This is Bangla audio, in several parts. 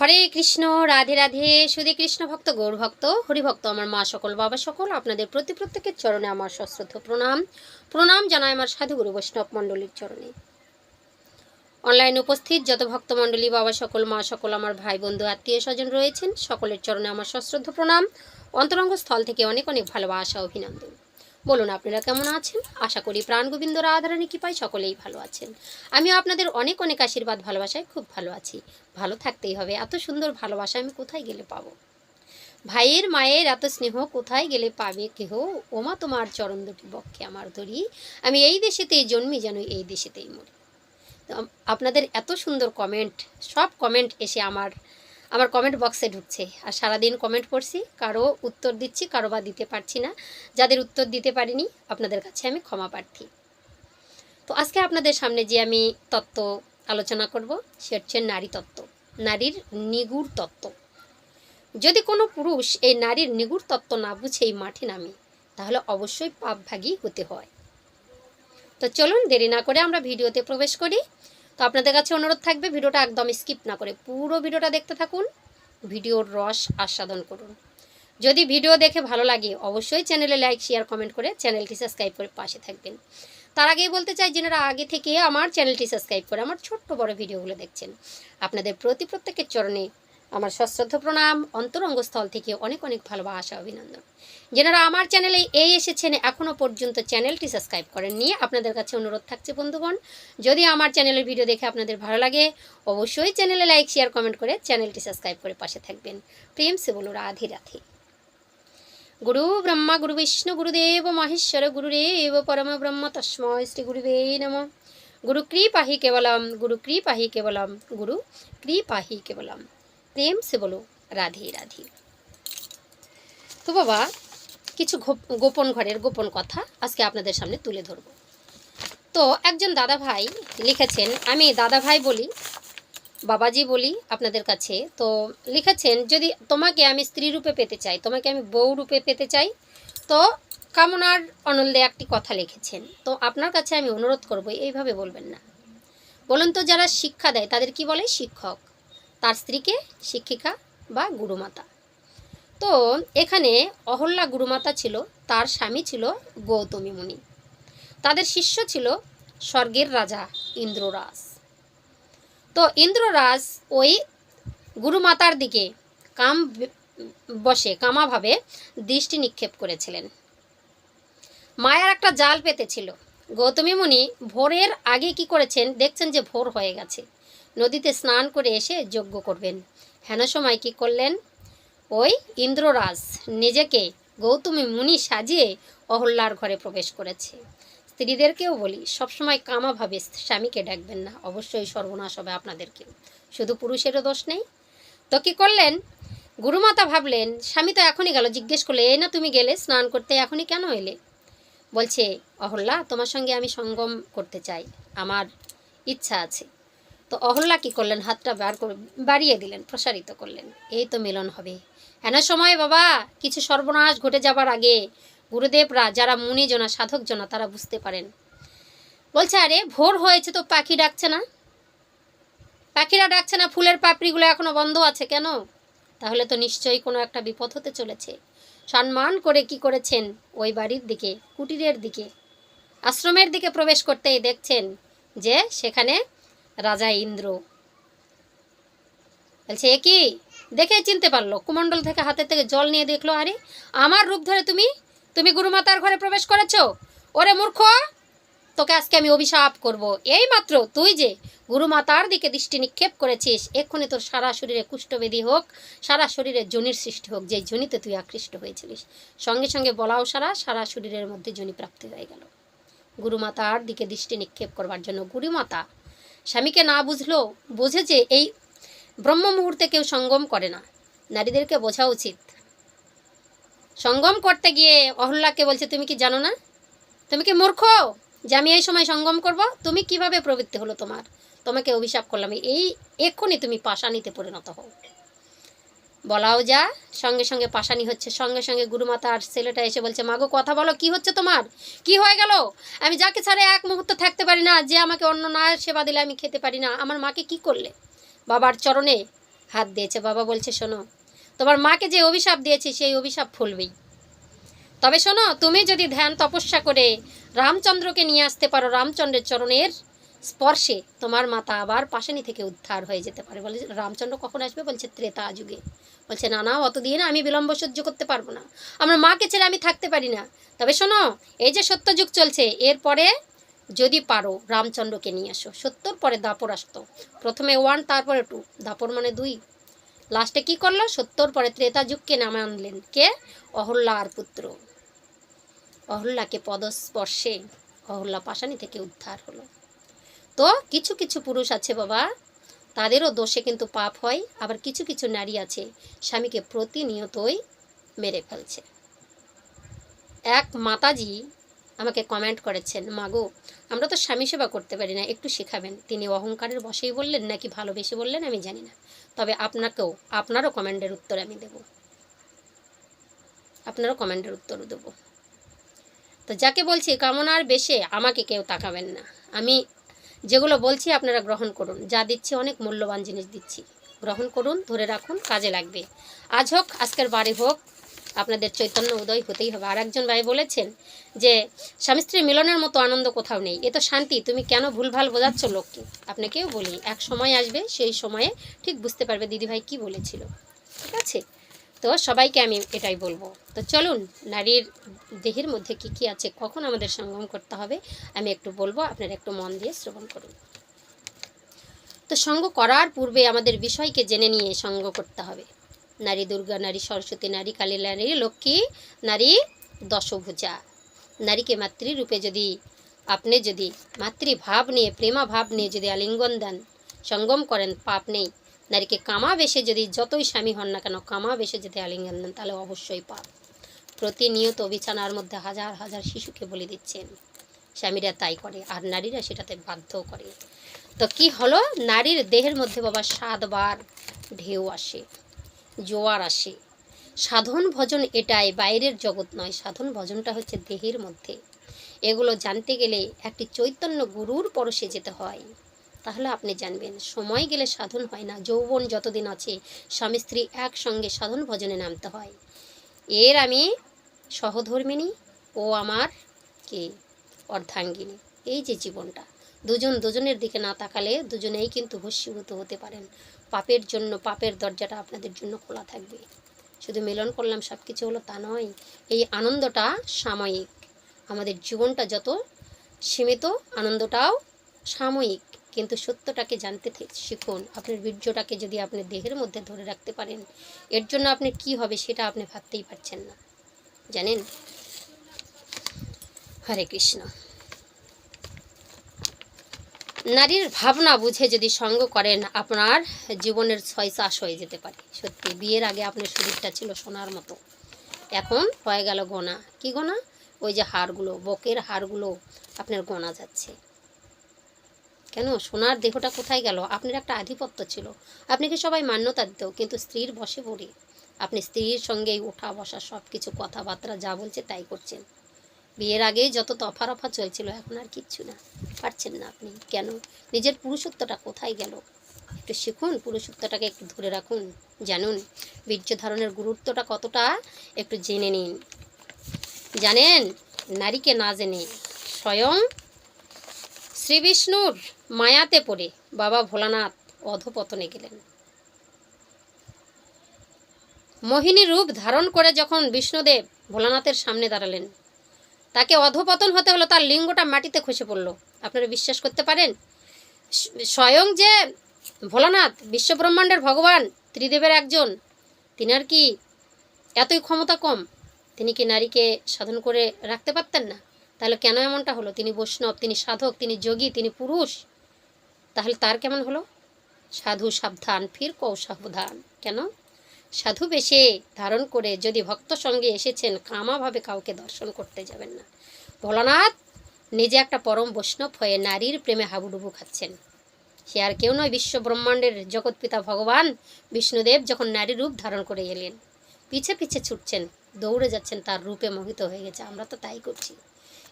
হরে কৃষ্ণ, রাধে রাধে, সুধী কৃষ্ণ ভক্ত, গৌর ভক্ত, হরিভক্ত আমার মা সকল, বাবা সকল, আপনাদের প্রতি প্রত্যেকের চরণে আমার সশ্রদ্ধ প্রণাম। প্রণাম জানাই আমার সাধুগুরু বৈষ্ণব মণ্ডলীর চরণে। অনলাইন উপস্থিত যত ভক্তমণ্ডলী বাবা সকল, মা সকল, আমার ভাই বন্ধু, আত্মীয় স্বজন রয়েছেন, সকলের চরণে আমার সশ্রদ্ধ প্রণাম। অন্তরঙ্গ স্থল থেকে অনেক অনেক ভালোবাসা, অভিনন্দন। বলুন, আপনারা কেমন আছেন? আশা করি প্রাণ গোবিন্দ রাধারানী কৃপায় সকলেই ভালো আছেন। আমিও আপনাদের অনেক অনেক আশীর্বাদ, ভালোবাসায় খুব ভালো আছি। ভালো থাকতেই হবে, এত সুন্দর ভালোবাসা আমি কোথায় গেলে পাবো? ভাইয়ের, মায়ের এত স্নেহ কোথায় গেলে পাবে কেহ? ওমা, তোমার চরণ দুটি বক্ষে আমার ধরি। আমি এই দেশেতেই জন্মি, যেন এই দেশেতেই মরি। আপনাদের এত সুন্দর কমেন্ট সব কমেন্ট এসে আমার আমার কমেন্ট বক্সে ঢুকছে। আর সারাদিন কমেন্ট করছি কারও উত্তর দিচ্ছি, কারও বা দিতে পারছি না। যাদের উত্তর দিতে পারিনি, আপনাদের কাছে আমি ক্ষমা প্রার্থী। তো আজকে আপনাদের সামনে যে আমি তত্ত্ব আলোচনা করব, সে হচ্ছে নারী তত্ত্ব, নারীর নিগুড় তত্ত্ব। যদি কোনো পুরুষ এই নারীর নিগুড় তত্ত্ব না বুঝে এই মাঠে নামে, তাহলে অবশ্যই পাপভাগী হতে হয়। তো চলুন দেরি না করে আমরা ভিডিওতে প্রবেশ করি। তো আপনাদের কাছে অনুরোধ থাকবে, ভিডিওটা একদম স্কিপ না করে পুরো ভিডিওটা দেখতে থাকুন, ভিডিওর রস আস্বাদন করুন। যদি ভিডিও দেখে ভালো লাগে, অবশ্যই চ্যানেলে লাইক শেয়ার কমেন্ট করে চ্যানেলটি সাবস্ক্রাইব করে পাশে থাকবেন। তার আগেই বলতে চাই, যেনারা আগে থেকে আমার চ্যানেলটি সাবস্ক্রাইব করে আমার ছোট্ট বড় ভিডিওগুলো দেখছেন, আপনাদের প্রতি প্রত্যেকের চরণে আমার সশ্রদ্ধ প্রণাম, অন্তরঙ্গস্থল থেকে অনেক অনেক ভালোবাসা, অভিনন্দন। যেনারা আমার চ্যানেলে এই এসেছেন এখনও পর্যন্ত চ্যানেলটি সাবস্ক্রাইব করেন নিয়ে আপনাদের কাছে অনুরোধ থাকছে বন্ধুগণ, যদি আমার চ্যানেলের ভিডিও দেখে আপনাদের ভালো লাগে, অবশ্যই চ্যানেলে লাইক শেয়ার কমেন্ট করে চ্যানেলটি সাবস্ক্রাইব করে পাশে থাকবেন। প্রেম সে বলো, রাধে রাধে। গুরু ব্রহ্মা, গুরু বিষ্ণু গুরুদেব মহেশ্বর গুরুরেব পরম ব্রহ্ম তস্ময় শ্রী গুরুবে নম। গুরু কৃপাহি কেবলম, গুরু কৃপাহি কেবলম, গুরু কৃপাহি কেবলম। প্রেম সে বলো, রাধে রাধে। তো বাবা, কিছু গোপ- গোপন ঘরের গোপন কথা আজকে আপনাদের সামনে তুলে ধরব। তো একজন দাদা ভাই লিখেছেন, আমি দাদা ভাই বলি, বাবাজি বলি আপনাদের কাছে, তো লিখেছেন, যদি তোমাকে আমি স্ত্রী রূপে পেতে চাই, তোমাকে আমি বউ রূপে পেতে চাই, তো কামনার অনলদে একটি কথা লিখেছেন, তো আপনার কাছে আমি অনুরোধ করব, এইভাবে বলবেন না। বলুন তো যারা শিক্ষা দেয়, তাদের কি বলে? শিক্ষক। তার স্ত্রীকে শিক্ষিকা বা গুরুমাতা। তো এখানে অহল্যা গুরুমাতা ছিল, তার স্বামী ছিল গৌতমী মুনি। তাদের শিষ্য ছিল স্বর্গের রাজা ইন্দ্ররাজ। তো ইন্দ্ররাজ ওই গুরুমাতার দিকে কাম বসে, কামাভাবে দৃষ্টি নিক্ষেপ করেছিলেন। মায়ার একটা জাল পেতেছিল গৌতমী মুনি ভোরের আগে কি করেছেন, দেখছেন যে ভোর হয়ে গেছে। নদীতে স্নান করে এসে যজ্ঞ করবেন। হেন সময় কী করলেন? ওই ইন্দ্ররাজ নিজেকে গৌতমী মুনি সাজিয়ে অহল্যার ঘরে প্রবেশ করেছে। স্ত্রীদেরকেও বলি, সবসময় কামাভাবে স্বামীকে ডাকবেন না, অবশ্যই সর্বনাশ হবে আপনাদেরকেও শুধু পুরুষেরও দোষ নেই। তো কী করলেন? গুরুমাতা ভাবলেন, স্বামী তো এখনই গেল, জিজ্ঞেস করলে, এই না তুমি গেলে? স্নান করতে এখনই কেন এলে? বলছে, অহল্যা, তোমার সঙ্গে আমি সঙ্গম করতে চাই। আমার ইচ্ছা আছে। তো অহল্যা কি করলেন? হাতটা বার করে বাড়িয়ে দিলেন, প্রসারিত করলেন। এই তো মিলন হবে। এনা সময় বাবা, কিছু সর্বনাশ ঘটে যাবার আগে গুরুদেবরা যারা মুনিজনা সাধকজনা তারা বুঝতে পারেন। বলছে, আরে, ভোর হয়েছে তো পাখি ডাকছে না? পাখিরা ডাকছে না, ফুলের পাপড়িগুলো এখনও বন্ধ আছে কেন? তাহলে তো নিশ্চয়ই কোনো একটা বিপদ হতে চলেছে। সম্মান করে কি করেছেন? ওই বাড়ির দিকে, কুটিরের দিকে, আশ্রমের দিকে প্রবেশ করতেই দেখছেন যে সেখানে রাজা ইন্দ্র। বলছে কি? দেখে চিনতে পারল। কুমণ্ডল থেকে হাতে থেকে জল নিয়ে দেখল, আরে, আমার রূপ ধরে তুমি তুমি গুরুমাতার ঘরে প্রবেশ করেছ? ওরে মূর্খ! তোকে আজকে আমি অভিশাপ করব। এই মাত্র তুই যে গুরুমাতার দিকে দৃষ্টি নিক্ষেপ করেছিস, এক্ষুনি তোর সারা শরীরে কুষ্ঠবেদী হোক, সারা শরীরে জনির সৃষ্টি হোক যে জনিতে তুই আকৃষ্ট হয়েছিলিস। সঙ্গে সঙ্গে বলাও সারা সারা শরীরের মধ্যে জনি প্রাপ্তি হয়ে গেল। গুরুমাতার দিকে দৃষ্টি নিক্ষেপ করবার জন্য গুরুমাতা স্বামীকে না বুঝলেও বোঝে যে এই ব্রহ্ম মুহূর্তে কেউ সঙ্গম করে না। নারীদেরকে বোঝা উচিত। সঙ্গম করতে গিয়ে অহল্লাকে বলছে, তুমি কি জানো না? তুমি কি মূর্খ যে আমি এই সময় সঙ্গম করব? তুমি কীভাবে প্রবৃত্তি হলো তোমার? তোমাকে অভিশাপ করলাম। এই এক্ষুনি তুমি পাশানিতে পরিণত হও। বলাও যা। সঙ্গে সঙ্গে পাশানি হচ্ছে, সঙ্গে সঙ্গে গুরুমাতা আর ছেলেটা এসে বলছে, মাগো, কথা বলো, কি হচ্ছে তোমার? কি হয়ে গেল? আমি যাকে ছাড়ে এক মুহূর্ত থাকতে পারি না, যে আমাকে অন্য না সেবা দিলে আমি খেতে পারি না, আমার মাকে কি করলে? বাবার চরণে হাত দিয়েছে, বাবা বলছে, শোনো, তোমার মাকে যে অভিশাপ দিয়েছি, সেই অভিশাপ ফুলবেই। তবে শোনো, তুমি যদি ধ্যান তপস্যা করে রামচন্দ্রকে নিয়ে আসতে পারো, রামচন্দ্রের চরণের স্পর্শে তোমার মাতা আবার পাশানি থেকে উদ্ধার হয়ে যেতে পারে। বলে রামচন্দ্র কখন আসবে? বলছে, ত্রেতা যুগে। বলছে, না না, অতদিন আমি বিলম্ব সহ্য করতে পারব না। আমার মাকে ছেড়ে আমি থাকতে পারি না। তবে শোনো, এই যে সত্যযুগ চলছে, এরপরে যদি পারো রামচন্দ্রকে নিয়ে আসো। সত্তর পরে দাপর আসতো। প্রথমে ওয়ান তারপরে টু দাপর মানে দুই। লাস্টে কি করল? সত্তর পরে ত্রেতা যুগকে নামে আনলেন। কে? অহল্যার পুত্র। অহল্যাকে পদস্পর্শে অহল্যা পাশানি থেকে উদ্ধার হলো। তো কিছু কিছু পুরুষ আছে বাবা। তাদেরও দোষে কিন্তু পাপ হয়, আবার কিছু কিছু নারী আছে, স্বামীকে প্রতিনিয়তই মেরে ফেলছে। এক মাতাজি আমাকে কমেন্ট করেছেন মাগো আমরা তো স্বামী সেবা করতে পারি না, একটু শেখাবেন। তিনি অহংকারের বসেই বললেন, নাকি ভালোবেসে বললেন? আমি জানি না। তবে আপনাকেও, আপনারও কমেন্টের উত্তর আমি দেব। আপনারও কমেন্টের উত্তর দেব। তো যাকে বলছি কামনার বেশে আমাকে কেউ তাকাবেন না। আমি যেগুলো বলছি আপনারা গ্রহণ করুন। যা দিচ্ছি, অনেক মূল্যবান জিনিস দিচ্ছি। গ্রহণ করুন, ধরে রাখুন, কাজে লাগবে। আজ হোক, আজকের বাড়ি হোক, আপনাদের চৈতন্য উদয় হতেই হবে। আর একজন ভাই বলেছেন যে, স্বামী স্ত্রী মিলনের মতো আনন্দ কোথাও নেই। এ তো শান্তি, তুমি কেন ভুলভাল বোঝাচ্ছ লোককে? আপনাকেও বলি, এক সময় আসবে, সেই সময়ে ঠিক বুঝতে পারবে দিদিভাই কি বলেছিল। ঠিক আছে? তো সবাইকে আমি এটাই বলব। তো চলুন, নারীর দেহের মধ্যে কি কি আছে, কখন আমাদের সঙ্গম করতে হবে, আমি একটু বলব, আপনারা একটু মন দিয়ে শ্রবণ করুন। তো সঙ্গ করার পূর্বে আমাদের বিষয়কে জেনে নিয়ে সঙ্গ করতে হবে। নারী দুর্গা, নারী সরস্বতী, নারী কালী, নারী লক্ষ্মী, নারী দশভুজা। নারীকে মাতৃরূপে যদি আপনি যদি মাতৃভাব নিয়ে প্রেমা ভাব নিয়ে যদি আলিঙ্গন দেন, সঙ্গম করেন, পাপ নেই। নারীকে কামা বেশে যদি যতই স্বামী হন না কেন কামা বেশে যদি আলিঙ্গন দেন, তাহলে অবশ্যই পাপ। প্রতিনিয়ত বিছানার মধ্যে হাজার হাজার শিশুকে বলে দিচ্ছেন। স্বামীরা তাই করে, আর নারীরা সেটাতে বাধ্য করে। তো কি হলো? নারীর দেহের মধ্যে বাবা সাতবার ঢেউ আসে, জোয়ার আসে। সাধন ভজন এটাই বাইরের জগৎ নয়, সাধন ভজনটা হচ্ছে দেহের মধ্যে। এগুলো জানতে গেলে একটি চৈতন্য গুরুর পরশে যেতে হয়। তাহলে আপনি জানবেন, সময় গেলে সাধন হয় না, যৌবন যতদিন আছে, স্বামী স্ত্রী একসঙ্গে সাধন ভজনে নামতে হয়। এর আমি সহধর্মিনী ও আমার কে? অর্ধাঙ্গিনী। এই যে জীবনটা, দুজন দুজনের দিকে না তাকালে দুজনেই কিন্তু ভস্মীভূত হতে পারেন। পাপের জন্য, পাপের দরজাটা আপনাদের জন্য খোলা থাকবে। শুধু মিলন করলাম সব কিছু হলো তা নয়, এই আনন্দটা সাময়িক। আমাদের জীবনটা যত সীমিত, আনন্দটাও সাময়িক। কিন্তু সত্যটাকে জানতে শিখুন। আপনার বীর্যটাকে যদি আপনি দেহের মধ্যে ধরে রাখতে পারেন, এর জন্য আপনি কি হবে সেটা আপনি ভাবতেই পারছেন না। জানেন? হরে কৃষ্ণ। নারীর ভাবনা বুঝে যদি সঙ্গ করেন, আপনার জীবনের ছয় চাষ হয়ে যেতে পারে। সত্যি, বিয়ের আগে আপনার শরীরটা ছিল সোনার মতো। এখন হয়ে গেল গোনা। কি গোনা? ওই যে হাড়গুলো, বকের হাড়গুলো আপনার গোনা যাচ্ছে। কেন? সোনার দেহটা কোথায় গেল? আপনার একটা আধিপত্য ছিল। আপনাকে সবাই মান্যতা দিত, কিন্তু স্ত্রীর বসে পড়ে। আপনি স্ত্রীর সঙ্গেই ওঠা, বসা সব কিছু কথাবার্তা যা বলছে তাই করছেন। বিয়ের আগে যত তফা রফা চলছিল, এখন আর কিচ্ছু না। পারছেন না আপনি। কেন? নিজের পুরুষত্বটা কোথায় গেল? একটু শিখুন, পুরুষত্বটাকে একটু ধরে রাখুন, জানুন। বীর্য ধারণের গুরুত্বটা কতটা? একটু জেনে নিন। জানেন, নারীকে না জেনে স্বয়ং শ্রী বিষ্ণুর মায়াতে পড়ে বাবা ভোলানাথ অধপতনে গেলেন। মোহিনী রূপ ধারণ করে যখন বিষ্ণুদেব ভোলানাথের সামনে দাঁড়ালেন, তাকে অধপতন হতে হলো তার লিঙ্গটা মাটিতে খসে পড়ল। আপনারা বিশ্বাস করতে পারেন, স্বয়ং যে ভোলানাথ বিশ্বব্রহ্মাণ্ডের ভগবান, ত্রিদেবের একজন তিনি আর কি এতই ক্ষমতা কম? তিনি কি নারীকে সাধন করে রাখতে পারতেন না? তাহলে কেন এমনটা হলো? তিনি বৈষ্ণব, তিনি সাধক, তিনি যোগী, তিনি পুরুষ। তাহলে তার কেমন হলো? সাধু সাবধান, ফির কৌ সাবধান কেন? সাধু বেশে ধারণ করে যদি ভক্ত সঙ্গে এসেছেন, কামাভাবে কাউকে দর্শন করতে যাবেন না। ভোলানাথ নিজে একটা পরম বৈষ্ণব হয়ে নারীর প্রেমে হাবুডুবু খাচ্ছেন। সে আর কেউ নয় বিশ্ব ব্রহ্মাণ্ডের জগৎপিতা ভগবান বিষ্ণুদেব যখন নারী রূপ ধারণ করে এলেন। পিছে পিছে ছুটছেন, দৌড়ে যাচ্ছেন, তার রূপে মোহিত হয়ে গেছে। আমরা তো তাই করছি।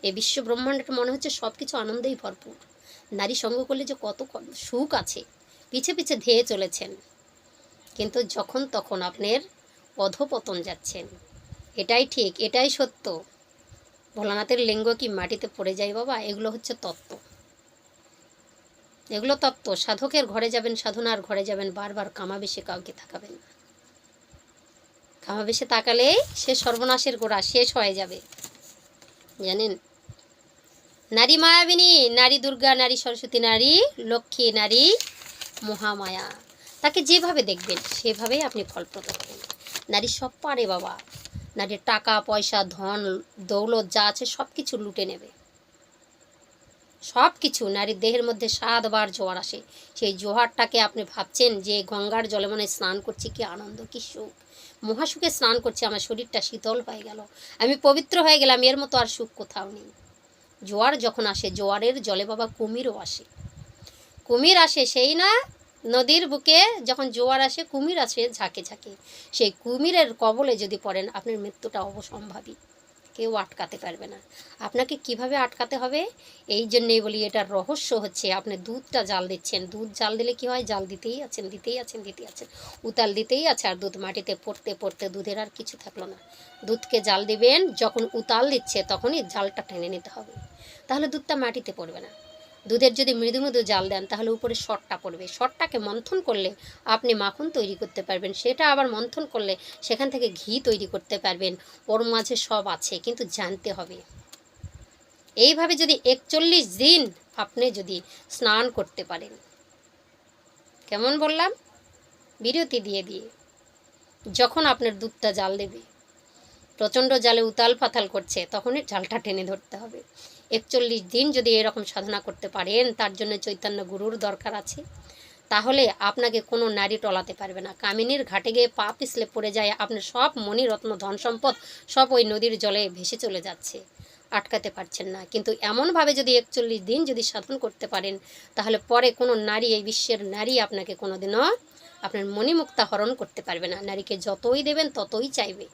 এই বিশ্ব ব্রহ্মাণ্ডটা মনে হচ্ছে সব কিছু আনন্দেই ভরপুর। নারী সঙ্গ করলে যে কত সুখ আছে, পিছে পিছে ধেয়ে চলেছেন। কিন্তু যখন তখন আপনার অধপতন যাচ্ছেন। এটাই ঠিক, এটাই সত্য। ভোলানাথের লিঙ্গ কি মাটিতে পড়ে যায় বাবা? এগুলো হচ্ছে তত্ত্ব। এগুলো তত্ত্ব। সাধকের ঘরে যাবেন, সাধনার ঘরে যাবেন, বারবার কামাবেশে কাউকে তাকাবেন না। কামাবেশে তাকালেই সে সর্বনাশের গোড়া, শেষ হয়ে যাবে। জানেন? নারী মায়াবিনী, নারী দুর্গা, নারী সরস্বতী, নারী লক্ষ্মী, নারী মহামায়া। তাকে যেভাবে দেখবেন, সেভাবেই আপনি ফলপ্রদ হবেন। নারী সব পারে বাবা। নারীর টাকা, পয়সা, ধন, দৌলত যা আছে সব কিছু লুটে নেবে। সব কিছু নারীর দেহের মধ্যে সাতবার জোয়ার আসে। সেই জোয়ারটাকে আপনি ভাবছেন যে গঙ্গার জলে মনে স্নান করছি, কি আনন্দ, কি সুখ। মহাসুখে স্নান করছি, আমার শরীরটা শীতল হয়ে গেল। আমি পবিত্র হয়ে গেলাম, এর মতো আর সুখ কোথাও নেই। জোয়ার যখন আসে, জোয়ারের জলে বাবা কুমিরও আসে। কুমির আসে সেই না, নদীর বুকে যখন জোয়ার আসে, কুমির আসে ঝাঁকে ঝাঁকে। সেই কুমিরের কবলে যদি পড়েন, আপনার মৃত্যুটা অবসম্ভাবী। কেউ আটকাতে পারবে না। আপনাকে কীভাবে আটকাতে হবে? এই জন্যেই বলি এটার রহস্য হচ্ছে। আপনি দুধটা জাল দিচ্ছেন। দুধ জাল দিলে কি হয়? জাল দিতেই আছেন দিতেই আছেন দিতেই আছেন। উতাল দিতেই আছে আর দুধ মাটিতে পড়তে পড়তে দুধের আর কিছু থাকল না। দুধকে জাল দিবেন, যখন উতাল দিচ্ছে তখনই জালটা টেনে নিতে হবে। তাহলে দুধটা মাটিতে পড়বে না। দুধের যদি মৃদু মৃদু জাল দেন, তাহলে উপরে শটটা পড়বে। শটটাকে মন্থন করলে আপনি মাখন তৈরি করতে পারবেন। সেটা আবার মন্থন করলে সেখান থেকে ঘি তৈরি করতে পারবেন। ওর মাঝে সব আছে, কিন্তু জানতে হবে। এইভাবে যদি একচল্লিশ দিন আপনি যদি স্নান করতে পারেন। কেমন বললাম? বিরতি দিয়ে দিয়ে। যখন আপনার দুধটা জাল দেবে, প্রচণ্ড জালে উতাল পাতাল করছে, তখনই জালটা টেনে ধরতে হবে। একচল্লিশ দিন যদি এরকম সাধনা করতে পারেন, তার জন্য চৈতন্য গুরুর দরকার আছে। তাহলে আপনাকে কোনো নারী টলাতে পারবে না। কামিনীর ঘাটে গিয়ে পা পিছলে পড়ে যায়, আপনার সব মণিরত্ন ধন সম্পদ সব ওই নদীর জলে ভেসে চলে যাচ্ছে। আটকাতে পারছেন না। কিন্তু এমনভাবে যদি একচল্লিশ দিন যদি সাধন করতে পারেন, তাহলে পরে কোনো নারী, এই বিশ্বের নারী আপনাকে কোনোদিনও আপনার মণিমুক্তা হরণ করতে পারবে না। নারীকে যতই দেবেন ততই চাইবে।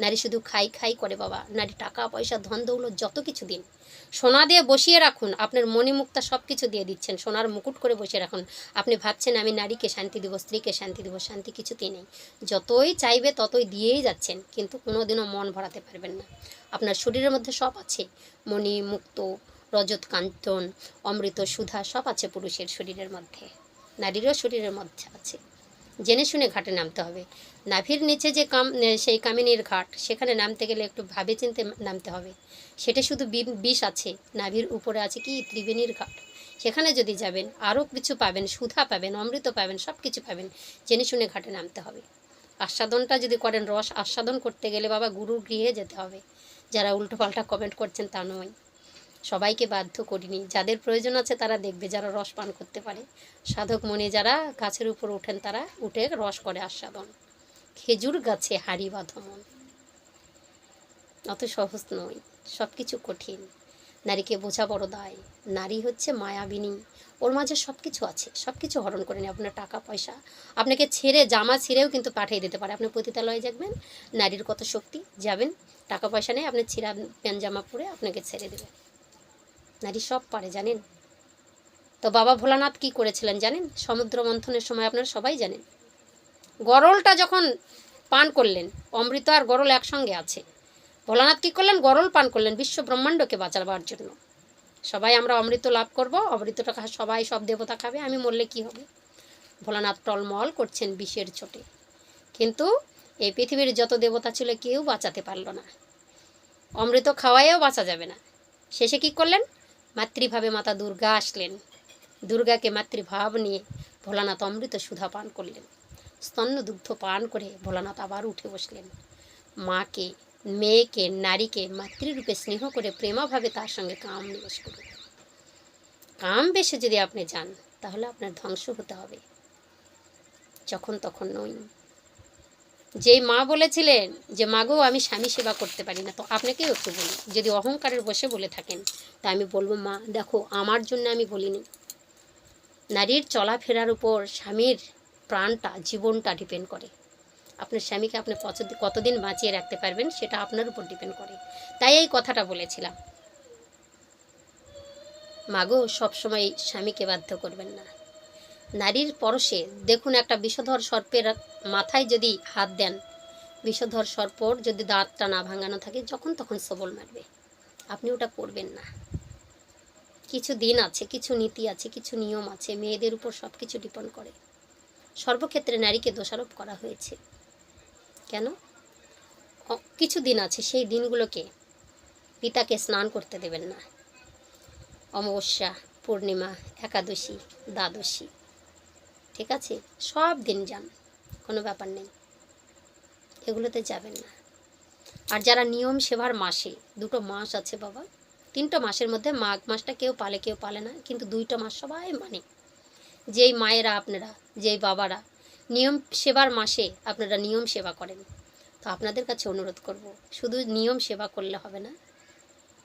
নারী শুধু খাই খাই করে বাবা। নারী টাকা, পয়সা, ধন, দৌলত, যত কিছু দিন। সোনা দিয়ে বসিয়ে রাখুন, আপনার মণিমুক্তা সব কিছু দিয়ে দিচ্ছেন। সোনার মুকুট করে বসিয়ে রাখুন। আপনি ভাবছেন আমি নারীকে শান্তি দিব, স্ত্রীকে শান্তি দিব, শান্তি কিছুতেই নেই। যতই চাইবে ততই দিয়েই যাচ্ছেন, কিন্তু কোনোদিনও মন ভরাতে পারবেন না। আপনার শরীরের মধ্যে সব আছে। মণি মুক্ত রজত কাঞ্চন অমৃত সুধা সব আছে পুরুষের শরীরের মধ্যে। নারীরও শরীরের মধ্যে আছে। জেনে শুনে ঘাটে নামতে হবে। নাভির নিচে যে কাম সেই কামিনীর ঘাট, সেখানে নামতে গেলে একটু ভাবে চিনতে নামতে হবে। সেটা শুধু বিষ আছে, নাভির উপরে আছে কি ত্রিবেণীর ঘাট? সেখানে যদি যাবেন, আরও কিছু পাবেন, সুধা পাবেন, অমৃত পাবেন সব কিছু পাবেন, জেনে শুনে ঘাটে নামতে হবে। আস্বাদনটা যদি করেন রস, আস্বাদন করতে গেলে বাবা গুরুর গৃহে যেতে হবে। যারা উল্টোপাল্টা কমেন্ট করছেন তা নয়। সবাইকে বাধ্য করিনি। যাদের প্রয়োজন আছে তারা দেখবে, যারা রস পান করতে পারে। সাধক মনে যারা গাছের উপর ওঠেন, তারা উঠে রস করে আস্বাদন। খেজুর গাছে হাড়ি বাঁধমন। অত সহজ নয় সব কিছু কঠিন। নারীকে বোঝা বড় দায়। নারী হচ্ছে মায়াবিনী। ওর মাঝে সব কিছু আছে সব কিছু হরণ করে নিয়ে আপনার টাকা, পয়সা। আপনাকে ছেড়ে, জামা ছিঁড়েও কিন্তু পাঠিয়ে দিতে পারে। আপনি পতিতালয়ে যাবেন, নারীর কত শক্তি, যাবেন, টাকা, পয়সা নেই আপনি ছিঁড়া প্যান জামা পরে আপনাকে ছেড়ে দেবে। নারী সব পারে, জানেন? তো বাবা ভোলানাথ কি করেছিলেন জানেন? সমুদ্র মন্থনের সময় আপনারা সবাই জানেন। গরলটা যখন পান করলেন, অমৃত আর গরল একসঙ্গে আছে, ভোলানাথ কি করলেন? গরল পান করলেন বিশ্ব ব্রহ্মাণ্ডকে বাঁচাবার জন্য। সবাই আমরা অমৃত লাভ করব, অমৃতটা খা- সবাই সব দেবতা খাবে, আমি মরলে কি হবে? ভোলানাথ টলমল করছেন বিষের চোটে কিন্তু এই পৃথিবীর যত দেবতা ছিল কেউ বাঁচাতে পারল না। অমৃত খাওয়াইও বাঁচা যাবে না। শেষে কি করলেন? মাতৃভাবে মাতা দুর্গা আসলেন। দুর্গাকে মাতৃভাব নিয়ে ভোলানাথ অমৃত সুধা পান করলেন। স্তন্য দুগ্ধ পান করে ভোলানাথ আবার উঠে বসলেন। মাকে, মেয়েকে, নারীকে মাতৃরূপে স্নেহ করে প্রেমাভাবে তার সঙ্গে কাম নিবেশ করুন। কাম বেশে যদি আপনি যান, তাহলে আপনার ধ্বংস হতে হবে। যখন তখন নই। যেই মা বলেছিলেন যে মাগো আমি স্বামী সেবা করতে পারি না। তো আপনাকেও একটু বলি, যদি অহংকারের বসে বলে থাকেন, তা আমি বলব, মা, দেখো, আমার জন্য আমি বলিনি। নারীর চলাফেরার উপর স্বামীর প্রাণটা, জীবনটা ডিপেন্ড করে। আপনার স্বামীকে আপনি কতদিন বাঁচিয়ে রাখতে পারবেন, সেটা আপনার উপর ডিপেন্ড করে। তাই এই কথাটা বলেছিলাম। মাগো সবসময় স্বামীকে বাধ্য করবেন না। নারীর পরশে দেখুন একটা বিষধর সর্পের মাথায় যদি হাত দেন। বিষধর সর্পর যদি দাঁতটা না ভাঙানো থাকে, যখন তখন সবল মারবে। আপনি ওটা করবেন না। কিছু দিন আছে, কিছু নীতি আছে, কিছু নিয়ম আছে, মেয়েদের উপর সব কিছু ডিপেন্ড করে। সর্বক্ষেত্রে নারীকে দোষারোপ করা হয়েছে। কেন? কিছু দিন আছে, সেই দিনগুলোকে পিতাকে স্নান করতে দেবেন না। অমাবস্যা, পূর্ণিমা, একাদশী, দ্বাদশী। ঠিক আছে? সব দিন যান কোনো ব্যাপার নেই। এগুলোতে যাবেন না। আর যারা নিয়ম সেবার মাসে, দুটো মাস আছে বাবা। তিনটা মাসের মধ্যে মাঘ মাসটা কেউ পালে কেউ পালে না, কিন্তু দুইটা মাস সবাই মানে। যেই মায়েরা আপনারা, যেই বাবারা, নিয়ম সেবার মাসে আপনারা নিয়ম সেবা করেন। তো আপনাদের কাছে অনুরোধ করব, শুধু নিয়ম সেবা করলে হবে না।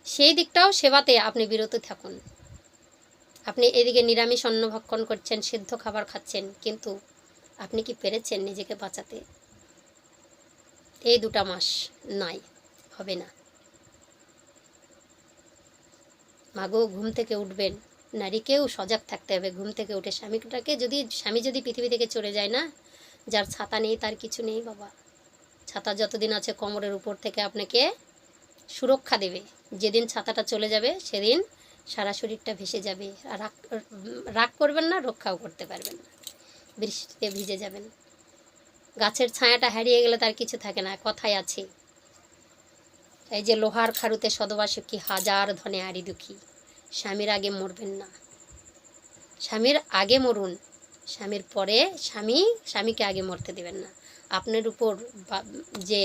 সেই দিকটাও সেবাতে আপনি বিরত থাকুন। আপনি এদিকে নিরামিষ অন্ন ভক্ষণ করছেন, সিদ্ধ খাবার খাচ্ছেন, কিন্তু আপনি কি পেরেছেন নিজেকে বাঁচাতে? এই দুটা মাস নাই, হবে না। মাগো, ঘুম থেকে উঠবেন। নারীকেও সজাগ থাকতে হবে, ঘুম থেকে উঠে। স্বামীটাকে যদি, স্বামী যদি পৃথিবী থেকে চলে যায় না, যার ছাতা নেই, তার কিছু নেই বাবা। ছাতা যতদিন আছে, কোমরের উপর থেকে আপনাকে সুরক্ষা দেবে। যেদিন ছাতাটা চলে যাবে, সেদিন সারা শরীরটা ভেসে যাবে। আর রাগ রাগ করবেন না, রক্ষাও করতে পারবেন না। বৃষ্টিতে ভিজে যাবেন। গাছের ছায়াটা হারিয়ে গেলে তার কিছু থাকে না, কথাই আছে। এই যে লোহার খারুতে সদবাসুকি হাজার ধনে আড়ি দুঃখী। স্বামীর আগে মরবেন না। স্বামীর আগে মরুন, স্বামীর পরে স্বামী, স্বামীকে আগে মরতে দেবেন না। আপনার উপর যে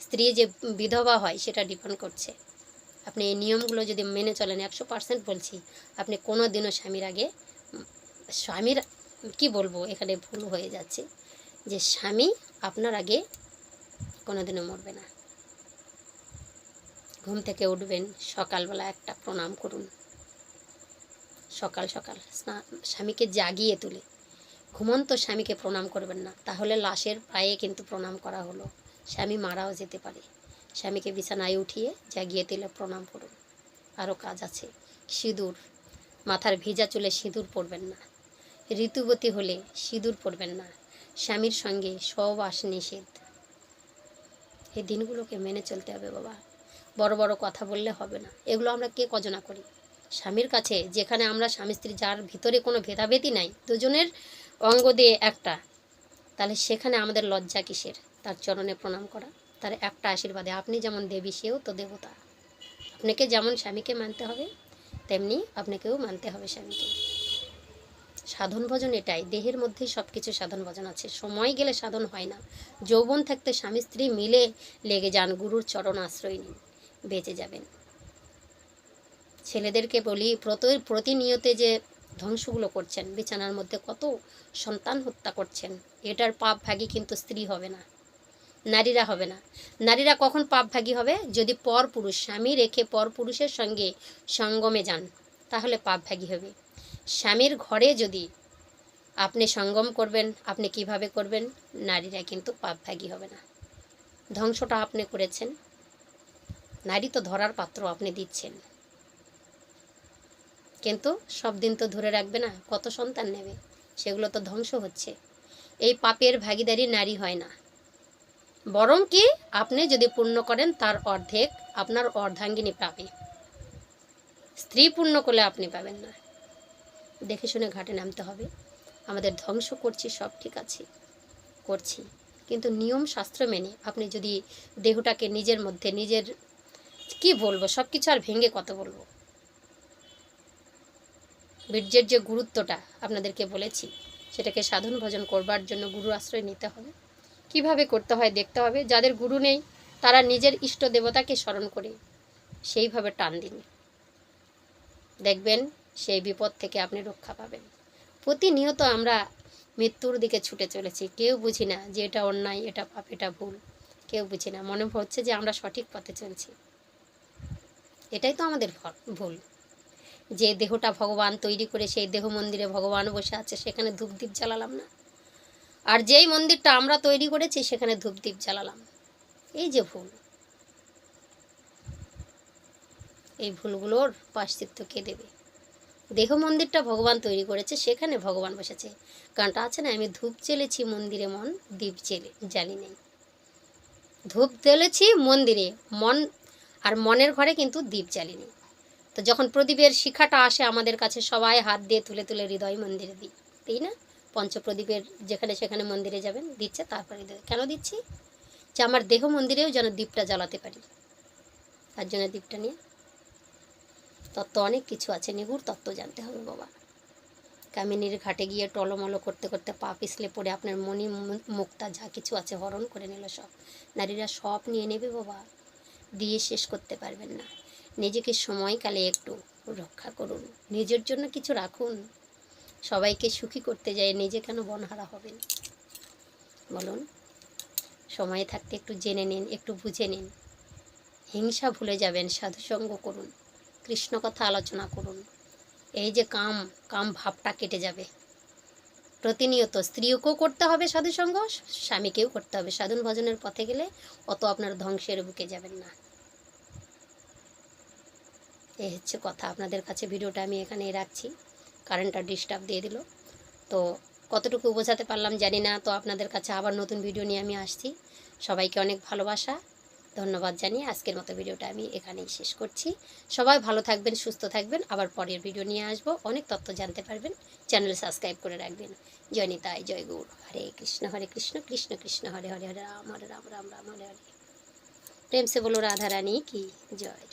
স্ত্রী যে বিধবা হয়, সেটা ডিপেন্ড করছে। আপনি এই নিয়মগুলো যদি মেনে চলেন, একশো পার্সেন্ট বলছি, আপনি কোনো দিনও স্বামীর আগে, স্বামীর, কি বলব, এখানে ভুল হয়ে যাচ্ছে, যে স্বামী আপনার আগে কোনো দিনও মরবে না। ঘুম থেকে উঠবেন, সকালবেলা একটা প্রণাম করুন। সকাল সকাল স্বামীকে জাগিয়ে তুলে। ঘুমন্ত স্বামীকে প্রণাম করবেন না, তাহলে লাশের পায়ে কিন্তু প্রণাম করা হলো। স্বামী মারাও যেতে পারে। স্বামীকে বিছানায় উঠিয়ে জাগিয়ে তুলে প্রণাম করুন। আরও কাজ আছে। সিঁদুর। মাথার ভিজা চুলে সিঁদুর পরবেন না। ঋতুবতী হলে সিঁদুর পরবেন না। স্বামীর সঙ্গে সবাস নিষেধ। এই দিনগুলোকে মেনে চলতে হবে বাবা। বড় বড় কথা বললে হবে না। এগুলো আমরা কে কজনা করি? স্বামীর কাছে, যেখানে আমরা স্বামী স্ত্রী, যার ভিতরে কোনো ভেদাভেদি নাই, দুজনের অঙ্গ দিয়ে একটা, তাহলে সেখানে আমাদের লজ্জা কিসের? তার চরণে প্রণাম করা। তার একটা আশীর্বাদে। আপনি যেমন দেবী, সেও তো দেবতা। আপনাকে যেমন স্বামীকে মানতে হবে, তেমনি আপনাকেও মানতে হবে স্বামীকে। সাধন ভজন এটাই। দেহের মধ্যেই সব কিছু সাধন ভজন আছে। সময় গেলে সাধন হয় না। যৌবন থাকতে স্বামী, স্ত্রী মিলে লেগে যান, গুরুর চরণ আশ্রয় নিন, বেঁচে যাবেন। ছেলেদেরকে বলি, প্রত, প্রতিনিয়তে যে ধ্বংসগুলো করছেন, বিছানার মধ্যে কত সন্তান হত্যা করছেন, এটার পাপ ভাগী কিন্তু স্ত্রী হবে না। নারীরা হবে না। নারীরা কখন পাপ ভাগী হবে? যদি পর পুরুষ স্বামী রেখে পর পুরুষের সঙ্গে সঙ্গমে যান, তাহলে পাপ ভাগী হবে। স্বামীর ঘরে যদি আপনি সঙ্গম করবেন, আপনি কীভাবে করবেন? নারীরা কিন্তু পাপ ভাগী হবে না। ধ্বংসটা আপনি করেছেন। নারী তো ধরার পাত্র আপনি দিচ্ছেন। কিন্তু সব দিন তো ধরে রাখবে না, কত সন্তান নেবে? সেগুলো তো ধ্বংস হচ্ছে। এই পাপের ভাগিদারি নারী হয় না। বরং কি আপনি যদি পূর্ণ করেন তার অর্ধেক আপনার অর্ধাঙ্গিনী পাবে। স্ত্রী পূর্ণ করলে আপনি পাবেন না। দেখে শুনে ঘাটে নামতে হবে। আমাদের ধ্বংস করছি, সব ঠিক আছে। করছি। কিন্তু নিয়ম শাস্ত্র মেনে আপনি যদি দেহটাকে নিজের মধ্যে, নিজের কি বলব সব কিছু আর ভেঙে কত বলব। বীর্যের যে গুরুত্বটা আপনাদেরকে বলেছি, সেটাকে সাধন ভজন করবার জন্য গুরু আশ্রয় নিতে হবে। কীভাবে করতে হয় দেখতে হবে। যাদের গুরু নেই, তারা নিজের ইষ্ট দেবতাকে স্মরণ করে সেইভাবে টান দিন। দেখবেন সেই বিপদ থেকে আপনি রক্ষা পাবেন। প্রতিনিয়ত আমরা মৃত্যুর দিকে ছুটে চলেছি। কেউ বুঝি না যে এটা অন্যায়, এটা পাপ, এটা ভুল। কেউ বুঝি না। মনে হচ্ছে যে আমরা সঠিক পথে চলছি। এটাই তো আমাদের ভুল। যে দেহটা ভগবান তৈরি করে সেই দেহ মন্দিরে ভগবান বসে আছে, সেখানে ধূপদীপ জ্বালালাম না। আর যেই মন্দিরটা আমরা তৈরি করেছি, সেখানে ধূপদীপ জ্বালালাম। এই যে ভুল এই ভুলগুলোর পাশ্চিত্য কে দেবে? দেহ মন্দিরটা ভগবান তৈরি করেছে, সেখানে ভগবান বসেছে। গানটা আছে না, আমি ধূপ জ্বেলেছি মন্দিরে মন, দীপ জেলে জ্বালি নেই। ধূপ জ্বেলেছি মন্দিরে মন, আর মনের ঘরে কিন্তু দীপ জ্বালিনি তো যখন প্রদীপের শিখাটা আসে আমাদের কাছে, সবাই হাত দিয়ে তুলে তুলে হৃদয় মন্দিরে দিই, তাই না? পঞ্চপ্রদীপের যেখানে সেখানে মন্দিরে যাবেন, দিচ্ছে, তারপরে কেন দিচ্ছি? যে আমার দেহ মন্দিরেও যেন দীপটা জ্বালাতে পারি। তার জন্য দীপটা নিয়ে। তত্ত্ব অনেক কিছু আছে নিগুড় তত্ত্ব জানতে হবে বাবা। কামিনীর ঘাটে গিয়ে টলমলো করতে করতে পা পিছলে পড়ে আপনার মনি মুক্তা যা কিছু আছে হরণ করে নিল সব। নারীরা সব নিয়ে নেবে বাবা। দিয়ে শেষ করতে পারবেন না। নিজেকে সময়কালে একটু রক্ষা করুন। নিজের জন্য কিছু রাখুন। সবাইকে সুখী করতে যায়, নিজে কেন বনহারা হবেন বলুন, সময় থাকতে একটু জেনে নিন, একটু বুঝে নিন। হিংসা ভুলে যাবেন, সাধুসঙ্গ করুন, কৃষ্ণ কথা আলোচনা করুন। এই যে কাম কাম ভাবটা কেটে যাবে। প্রতিনিয়ত স্ত্রীকেও করতে হবে সাধুসঙ্গ, স্বামীকেও করতে হবে। সাধন ভজনের পথে গেলে অত আপনার ধ্বংসের বুকে যাবেন না। এই হচ্ছে কথা। আপনাদের কাছে ভিডিওটা আমি এখানে রাখছি। কারেন্টটা ডিস্টার্ব দিয়ে দিল। তো কতটুকু বোঝাতে পারলাম জানি না, তো আপনাদের কাছে আবার নতুন ভিডিও নিয়ে আমি আসছি। সবাইকে অনেক ভালোবাসা, ধন্যবাদ জানিয়ে আজকের মতো ভিডিওটা আমি এখানেই শেষ করছি। সবাই ভালো থাকবেন, সুস্থ থাকবেন, আবার পরের ভিডিও নিয়ে আসব। অনেক তথ্য জানতে পারবেন চ্যানেল সাবস্ক্রাইব করে রাখবেন। জয় নিতাই, জয় গৌর। হরে কৃষ্ণ হরে কৃষ্ণ কৃষ্ণ কৃষ্ণ, হরে হরে হরে, রাম হরে, রাম রাম রাম, হরে হরে। প্রেম সে বলো রাধা রানী কি? জয়।